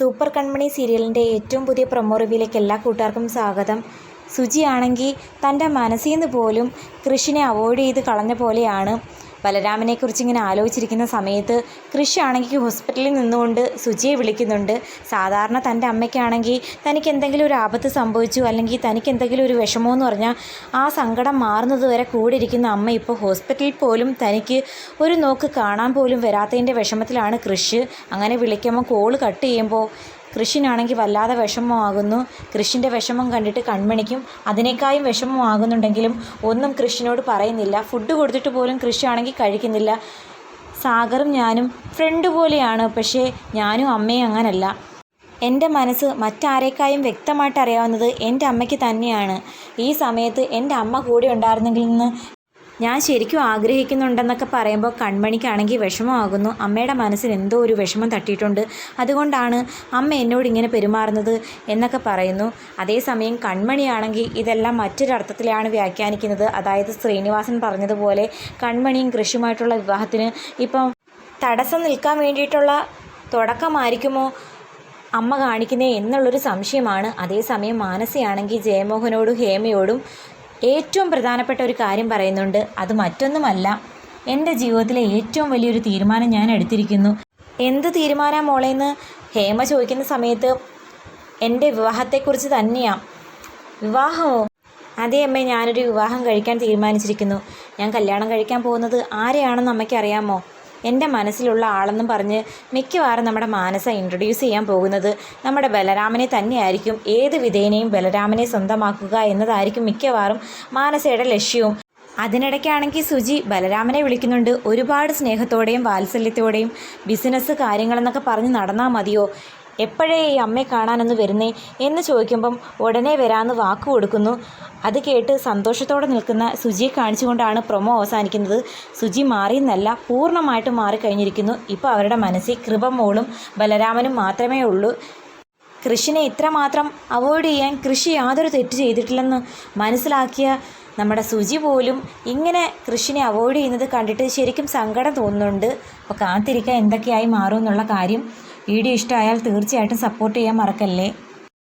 Super കൺമണി സീരിയലിന്റെ ഏറ്റവും പുതിയ പ്രൊമോ റിവ്യൂയിലേക്ക് എല്ലാ കൂട്ടുകാർക്കും സ്വാഗതം. സുജിയാണെങ്കിൽ തന്റെ മനസ്സിൽ നിന്ന് പോലും കൃഷിനെ അവോയ്ഡ് ചെയ്ത് കളഞ്ഞ പോലെയാണ്. ബലരാമനെക്കുറിച്ച് ഇങ്ങനെ ആലോചിച്ചിരിക്കുന്ന സമയത്ത് കൃഷി ആണെങ്കിൽ ഹോസ്പിറ്റലിൽ നിന്നുകൊണ്ട് സുജിയെ വിളിക്കുന്നുണ്ട്. സാധാരണ തന്റെ അമ്മയ്ക്കാണെങ്കിൽ തനിക്ക് എന്തെങ്കിലും ഒരു ആപത്ത് സംഭവിച്ചു അല്ലെങ്കിൽ തനിക്ക് എന്തെങ്കിലും ഒരു വിഷമമെന്ന് പറഞ്ഞാൽ ആ സങ്കടം മാറുന്നത് വരെ കൂടെ ഇരിക്കുന്ന അമ്മ ഇപ്പോൾ ഹോസ്പിറ്റലിൽ പോലും തനിക്ക് ഒരു നോക്ക് കാണാൻ പോലും വരാത്തതിന്റെ വിഷമത്തിലാണ് കൃഷി. അങ്ങനെ വിളിക്കുമ്പോൾ കോൾ കട്ട് ചെയ്യുമ്പോൾ കൃഷിനാണെങ്കിൽ വല്ലാതെ വിഷമമാകുന്നു. കൃഷിന്റെ വിഷമം കണ്ടിട്ട് കൺമണിക്കും. അതിനേക്കായും വിഷമമാകുന്നുണ്ടെങ്കിലും ഒന്നും കൃഷിനോട് പറയുന്നില്ല. ഫുഡ് കൊടുത്തിട്ട് പോലും കൃഷിയാണെങ്കിൽ കഴിക്കുന്നില്ല. സാഗറും ഞാനും ഫ്രണ്ട് പോലെയാണ്. പക്ഷേ ഞാനും അമ്മയും അങ്ങനല്ല. എന്റെ മനസ്സ് മറ്റാരേക്കായും വ്യക്തമായിട്ട് അറിയാവുന്നത് എന്റെ അമ്മയ്ക്ക് തന്നെയാണ്. ഈ സമയത്ത് എന്റെ അമ്മ കൂടെ ഉണ്ടായിരുന്നെങ്കിൽ നിന്ന് ഞാൻ ശരിക്കും ആഗ്രഹിക്കുന്നുണ്ടെന്നൊക്കെ പറയുമ്പോൾ കൺമണിക്കാണെങ്കിൽ വിഷമമാകുന്നു. അമ്മയുടെ മനസ്സിൽ എന്തോ ഒരു വിഷമം തട്ടിയിട്ടുണ്ട്. അതുകൊണ്ടാണ് അമ്മ എന്നോട് ഇങ്ങനെ പെരുമാറുന്നത് എന്നൊക്കെ പറയുന്നു. അതേസമയം കൺമണിയാണെങ്കിൽ ഇതെല്ലാം മറ്റൊരർത്ഥത്തിലാണ് വ്യാഖ്യാനിക്കുന്നത്. അതായത് ശ്രീനിവാസൻ പറഞ്ഞതുപോലെ കൺമണിയും കൃഷിയുമായിട്ടുള്ള വിവാഹത്തിന് ഇപ്പം തടസ്സം നിൽക്കാൻ വേണ്ടിയിട്ടുള്ള തുടക്കമായിരിക്കുമോ അമ്മ കാണിക്കുന്നേ എന്നുള്ളൊരു സംശയമാണ്. അതേസമയം മാനസയാണെങ്കിൽ ജയമോഹനോടും ഹേമയോടും ഏറ്റവും പ്രധാനപ്പെട്ട ഒരു കാര്യം പറയുന്നുണ്ട് അത് മറ്റൊന്നുമല്ല. എന്റെ ജീവിതത്തിലെ ഏറ്റവും വലിയൊരു തീരുമാനം ഞാൻ എടുത്തിരിക്കുന്നു. എന്ത് തീരുമാനം മോളേന്ന്? ഹേമ ചോദിക്കുന്ന സമയത്ത് എന്റെ വിവാഹത്തെക്കുറിച്ച് തന്നെയാണ് വിവാഹമോ? അതേ അമ്മേ ഞാനൊരു വിവാഹം കഴിക്കാൻ തീരുമാനിച്ചിരിക്കുന്നു. ഞാൻ കല്യാണം കഴിക്കാൻ പോകുന്നത് ആരെയാണെന്ന് അമ്മയ്ക്ക് അറിയാമോ എന്റെ മനസ്സിലുള്ള ആളെന്നും പറഞ്ഞ് മിക്കവാറും നമ്മുടെ മാനസ ഇൻട്രൊഡ്യൂസ് ചെയ്യാൻ പോകുന്നത് നമ്മുടെ ബലരാമനെ തന്നെയായിരിക്കും. ഏത് വിധേനയും ബലരാമനെ സ്വന്തമാക്കുക എന്നതായിരിക്കും മിക്കവാറും മാനസയുടെ ലക്ഷ്യവും. അതിനിടയ്ക്കാണെങ്കിൽ സുജി ബലരാമനെ വിളിക്കുന്നുണ്ട്. ഒരുപാട് സ്നേഹത്തോടെയും വാത്സല്യത്തോടെയും ബിസിനസ് കാര്യങ്ങളെന്നൊക്കെ പറഞ്ഞ് നടന്നാൽ മതിയോ? എപ്പോഴേ ഈ അമ്മയെ കാണാനൊന്ന് വരുന്നേ എന്ന് ചോദിക്കുമ്പം ഉടനെ വരാമെന്ന് വാക്ക് കൊടുക്കുന്നു. അത് കേട്ട് സന്തോഷത്തോടെ നിൽക്കുന്ന സുജിയെ കാണിച്ചുകൊണ്ടാണ് പ്രൊമോ അവസാനിക്കുന്നത്. സുജി മാറിയെന്നല്ല പൂർണമായിട്ടും മാറിക്കഴിഞ്ഞിരിക്കുന്നു. ഇപ്പോൾ അവരുടെ മനസ്സിൽ കൃപമോളും ബലരാമനും മാത്രമേ ഉള്ളൂ. കൃഷിനെ ഇത്രമാത്രം അവോയ്ഡ് ചെയ്യാൻ കൃഷി യാതൊരു തെറ്റ് ചെയ്തിട്ടില്ലെന്ന് മനസ്സിലാക്കിയ നമ്മുടെ സുജി പോലും ഇങ്ങനെ കൃഷിനെ അവോയ്ഡ് ചെയ്യുന്നത് കണ്ടിട്ട് ശരിക്കും സങ്കടം തോന്നുന്നുണ്ട്. അപ്പോൾ കാത്തിരിക്കാൻ എന്തൊക്കെയായി മാറും എന്നുള്ള കാര്യം വീഡിയോ ഇഷ്ടമായാൽ തീർച്ചയായിട്ടും സപ്പോർട്ട് ചെയ്യാൻ മറക്കല്ലേ?